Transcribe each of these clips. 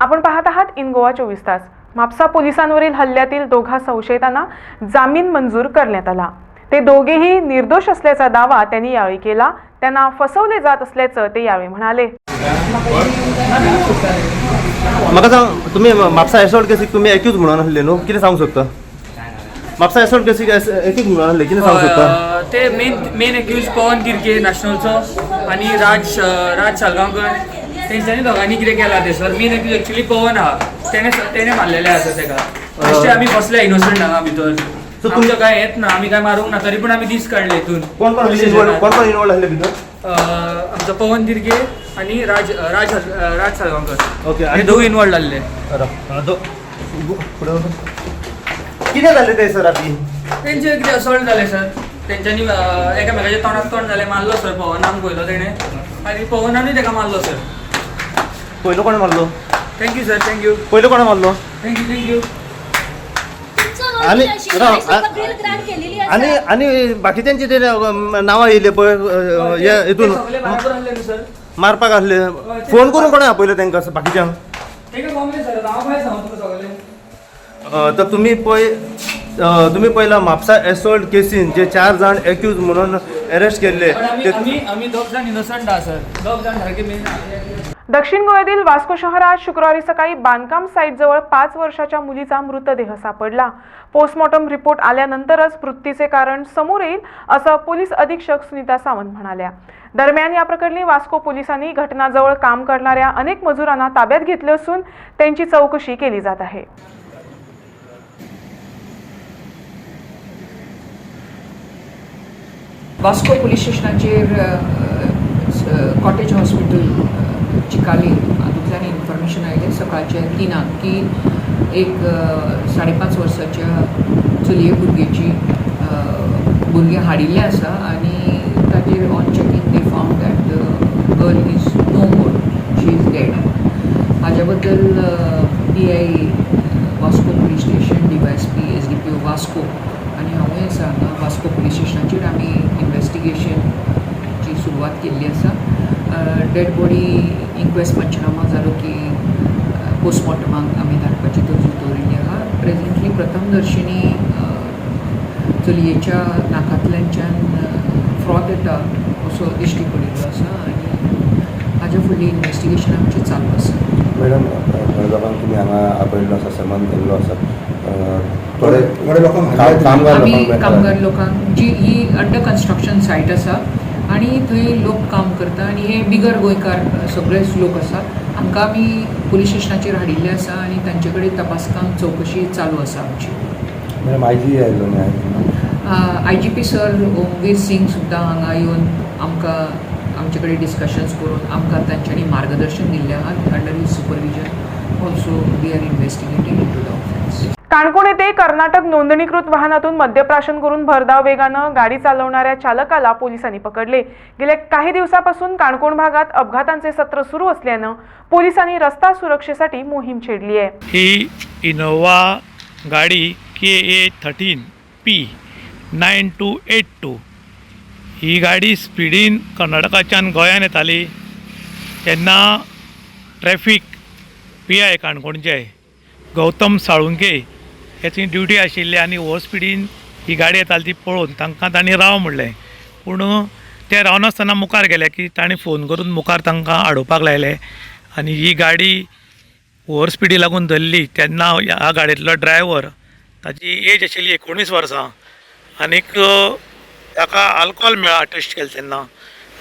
आपण पाहत आहात इन गोवा चोवीस तास. म्हापसा पोलिसांवरील हल्ल्यातील दोघा संशयितांना जामीन मंजूर करण्यात आला. ते दोघेही निर्दोष असल्याचा दावा त्यांनी यावेळी केला. त्यांना फसवले जात असल्याचं ते यावेळी म्हणाले. म्हाका सांग तुमी म्हापसा एसॉल्ट केसीक तुमी एक्यूज म्हणून आसले न्हू कितें सांगूं शकता? म्हापसा एसॉल्ट केसीक एक्यूज म्हणून आसले कितें सांगूं शकता? ते main main accused Pavan Tirke नॅशनलचो आणि राज राज सालगांवकर तेंच्यांनी दोगांनी कितें केलां ते sir main accused actually Pavan आहा तेणे तेणे मारलेले आसा तेका बेश्टे आमी बसले इनोसंट हांगा भितर तुम- तुमचं काय येत ना आमी काय मारूंक ना तरी पूण आमी दीस काडले हितून कोण कोण इनवॉल्ड कोण कोण इनवॉल्ड आसले भितर आमचो पवन तिरके आणि राज राज राज सालगांवकर ओके हे आनी दोघ इन्वॉल्ड जाल्ले कितें जालें ते सर राती तेंचे कितें असॉल्ट जालें सर तेंच्यांनी अ, एकामेकाच्या तोंडाक तोंड जालें मारलो सर पवनाक पयलो तेणे आनी पवनानूय ताका मारलो सर पयलो कोणें मारलो? थँक्यू सर थँक्यू पयलो कोणें मारलो? थँक्यू थँक्यू आणि- राव, आ- केलेली आनी आनी बाकीच्यांची ते नांवां येयले पळय अ, हे सर मारपाक आसले फोन करून कोणें आपयलो बाकीच्यांक सगळे अ, तर तुम्ही पय अ, तुम्ही पहिला म्हापसा एसॉल्ट केसीन जे चार जाण एक्यूज म्हणून अरेस्ट केल्ले पण आमी ते आमी आमी दोग जाण इनोसंट आहा सर दोग जाण सारखे दक्षिण गोव्यातील वास्को शहरात शुक्रवारी सकाळी बांधकाम साईटजवळ पाच वर्षाच्या मुलीचा मृतदेह सापडला. पोस्टमॉर्टम रिपोर्ट आल्यानंतरच मृत्यूचे कारण समोर येईल असं पोलीस अधीक्षक सुनीता सावंत म्हणाल्या. दरम्यान या प्रकरणी वास्को पोलिसांनी घटनाजवळ काम करणाऱ्या अनेक मजुरांना ताब्यात घेतले असून त्यांची चौकशी केली जात आहे. वास्को पोलीस स्टेशनाचेर कॉटेज हॉस्पिटल चिकाली हातूंतल्यान इन्फॉर्मेशन आयलें सकाळच्या तिनांक की एक अ, साडेपांच वर्साच्या चलये भुरगेची अ, भुरगें हाडिल्लें आसा आनी ताचेर on checking they found that the girl is no more she is dead हाज्या बद्दल P I Vasco police station D Y S P S D P O Vasco आनी हांवूय आसा हांगा वास्को पुलीस स्टेशनाचेर आमी इन्वेस्टिगेशनची सुरवात केल्ली आसा डेड बॉडी इन्क्वेस्ट पंचनामा जालो की पोस्टमॉर्टमाक आमी धाडपाची तरतूद दवरिल्ली आहा प्रेझेंटली प्रथमदर्शिनी चलयेच्या नाकांतल्यानच्यान फ्रॉड येता असो दिश्टी पडिल्लो आसा आनी हाज्या फुडली इन्वेस्टिगेशन आमचें चालू आसा मॅडम थोड्या लोकांक तुमी हांगा आपयल्लो आसा सन्मान केल्लो आसा अ, थोडे थोडे लोकांक. कामगार लोकांक जी ही अंडर कन्स्ट्रक्शन सायट आसा आनी थंय लोक काम करता आनी हे बिगर गोंयकार सगळेच लोक आसा हांकां आमी पुलीस स्टेशनाचेर हाडिल्ले आसा आनी तांचे कडेन तपासकाम चवकशी चालू आसा आमची. I G P sir Omvir Singh सुद्दां हांगा येवन आमकां आमचे कडेन डिस्कशन्स करून आमकां तांच्यांनी मार्गदर्शन दिल्लें आहा under his supervision also we are investigating into the offence Canacona येथे कर्नाटक नोंदणीकृत वाहनातून मद्यप्राशन करून भरधाव वेगानं गाडी चालवणाऱ्या चालकाला पोलिसांनी पकडले. गेल्या काही दिवसापासून काणकोण भागात अपघातांचे सत्र सुरू असल्यानं पोलिसांनी रस्ता सुरक्षेसाठी मोहीम छेडली आहे. ही इनोवा गाडी K A thirteen P nine two eight two. ही गाडी स्पिडीन कर्नाटकाच्यान गोंयान येताली तेन्ना ट्रॅफिक पी आय काणकोणचे गौतम साळुंके हेची ड्युटी आशिल्ली आनी हो स्पिडीन ही गाडी येताली ती पळोवन तांकां तांणी राव म्हणलें. पूण ते रावनासतना मुखार गेले की ताणें फोन करून मुखार तांकां आडोवपाक लायले. आनी ही गाडी ओवर स्पिडी लागून धरली. तेन्ना ह्या गाडयेंतलो ड्रायव्हर ताची एज आशिल्ली एकोणीस वर्सां. आनीक ताका आल्कोहोल मेळ्ळा टेस्ट केलें तेन्ना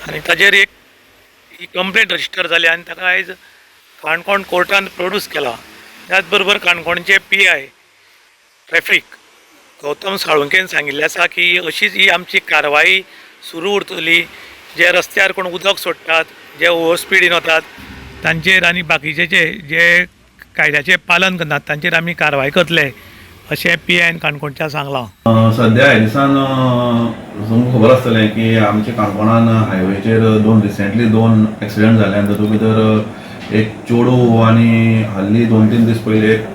आनी ताजेर एक ही कंप्लेंट रजिस्टर जाली आनी ताका आयज काणकोण कोर्टान प्रोड्यूस केला. त्याच बरोबर काणकोणचे पी आय ट्रॅफीक गौतम साळुंकेन सांगिल्लें आसा की अशीच ही आमची कारवाई सुरू उरतली जे रस्त्यार कोण उदक सोडटात जे ओवर स्पिडीन वतात तांचेर आनी बाकीचे जे कायद्याचें पालन करनात तांचेर आमी कारवाय करतले अशें पी आयन काणकोणच्या सांगलां. सद्या ह्या दिसान तुमकां खबर आसतलें की आमच्या काणकोणान हायवेचेर दोन रिसेंटली दोन एक्सिडेंट जाले आनी तातूंत भितर एक चेडू आनी हल्ली दोन तीन दीस पयलीं एक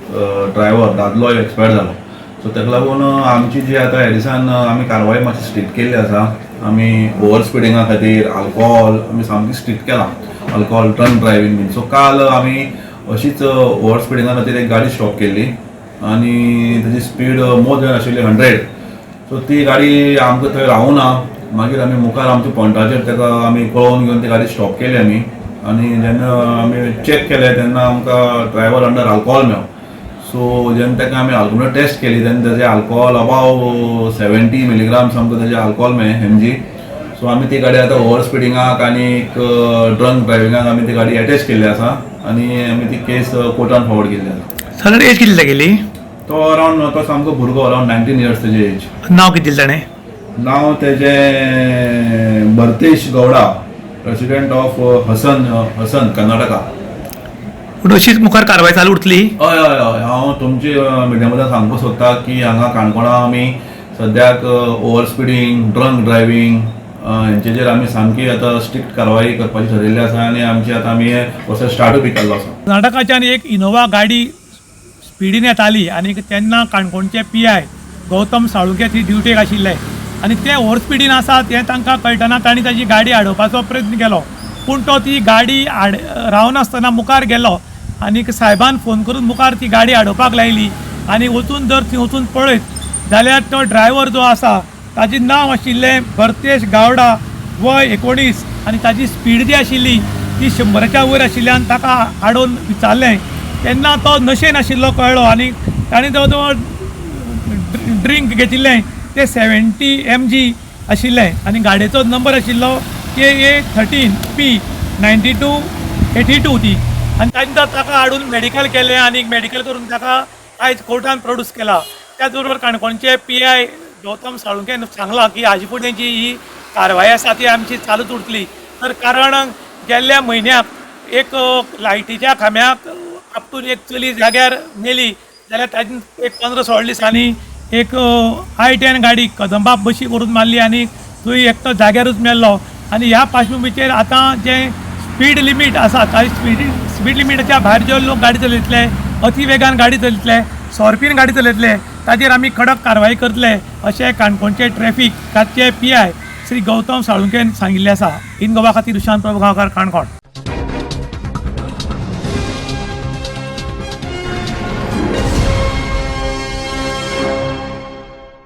ड्रायव्हर दादलो एक्सपायर जालो सो ताका लागून आमची जी आतां ह्या दिसान आमी कारवाय मातशी स्ट्रीक्ट केल्ली आसा आमी ओवर स्पिडिंगा खातीर आल्कोहोल आमी सामकी स्ट्रीक्ट केला. आल्कोहोल ड्रंक ड्रायव्हिंग बीन. सो काल आमी अशीच ओवर स्पिडिंगा खातीर एक गाडी स्टॉप केल्ली आनी ताची स्पीड मोर देन आशिल्ली हंड्रेड सो ती गाडी आमकां थंय रावूना. मागीर आमी मुखार आमच्या पॉयंटाचेर ताका आमी कळोवन घेवन ती गाडी स्टॉप केली आमी आनी जेन्ना आमी चॅक केलें तेन्ना आमकां ड्रायव्हर अंडर आल्कोहोल मेळ्ळो सो जेन्ना ताका आमी आल्कोहॉल टेस्ट केली. तेन्ना ताजें आल्कोहॉल अबाव सेवेंटी मिलिग्राम्स आमकां ताजें आल्कोहॉल मेळ्ळें एम जी सो आमी ती गाडी आतां ओवर स्पिडिंगाक आनी ड्रंक ड्रायविंगाक आमी ती गाडी अटॅच केल्ली आसा आनी आमी ती केस कोर्टान फॉवर्ड केल्ली आसा साधारण एज कितली गेली? तो अरावंड तो सामको भुरगो अरावंड नायन्टीन इयर्स तेजे एज नाव किती ताणें नाव तेजें भरतेश गौडा प्रेसिडेंट ऑफ हसन हसन कर्नाटका. पूण अशीच मुखार कारवाय चालू उरतली हय हय हय. हांव तुमची मिडिया बद्दल सांगपाक सोदता की हांगा काणकोणा आमी सद्याक ओवर स्पिडींग ड्रंक ड्रायव्हिंग हेंचेर आमी सामकी आतां स्ट्रिक्ट कारवाई करपाची ठरयल्ली आसा आनी आमची आतां आमी हे प्रोसेस स्टार्टूय बी केल्लो आसा कर्नाटकाच्यान एक इनोवा गाडी स्पिडीन येताली आनी तेन्ना काणकोणचे पी आय गौतम साळुंके थंय ड्युटेक आशिल्ले आनी ते ओवर स्पिडीन आसात हें तांकां कळटना तांणी ताची गाडी आडोवपाचो प्रयत्न केलो. पूण तो ती गाडी आड रावनासतना मुखार गेलो. आनीक सायबान फोन करून मुखार ती गाडी आडोवपाक लायली. आनी वचून जर थंय वचून पळयत जाल्यार तो ड्रायव्हर जो आसा ताचें नांव आशिल्लें भरतेश गावडा वय एकोणीस आनी ताची स्पीड जी आशिल्ली ती शंबराच्या वयर आशिल्ल्यान ताका हाडून विचारलें. तेन्ना तो नशेन आशिल्लो कळ्ळो आनी ताणें जवळ जवळ ड्रिंक घेतिल्लें तें सेवेंटी एम जी आशिल्लें. आनी गाडयेचो नंबर आशिल्लो K A thirteen P ninety two eighty two ती. आनी ताणें ताका हाडून मेडिकल केलें आनी मेडिकल करून ताका आयज कोर्टान प्रोड्यूस केला. त्याच बरोबर काणकोणचे पी आय गौतम साळुंके सांगलां की हाजे फुडें जी ही कारवाय आसा ती आमची चालूच उरतली तर कारण गेल्ल्या म्हयन्याक एक लायटीच्या खांब्याक आपटून एक चली जाग्यार मेली जाल्यार ताजी एक पंदरा सोळा दिसांनी एक आय टेन गाडी कदंबा बशी करून मारली आनी थंय एकटो जाग्यारूच मेल्लो आनी ह्या पार्श्वभुमीचेर आतां जें स्पीड लिमीट आसा ताजी स्पीड स्पीड लिमिटाच्या भायर जे लोक गाडी चलयतले अतिवेगान गाडी चलयतले सोरपीन गाडी चलयतले ताजेर आमी कडक कारवाय करतले अशें काणकोणचे ट्रॅफिकाचे पी आय श्री गौतम साळुंकेन सांगिल्लें आसा इन गोवा खातीर रुशांत प्रभू गांवकार काणकोण.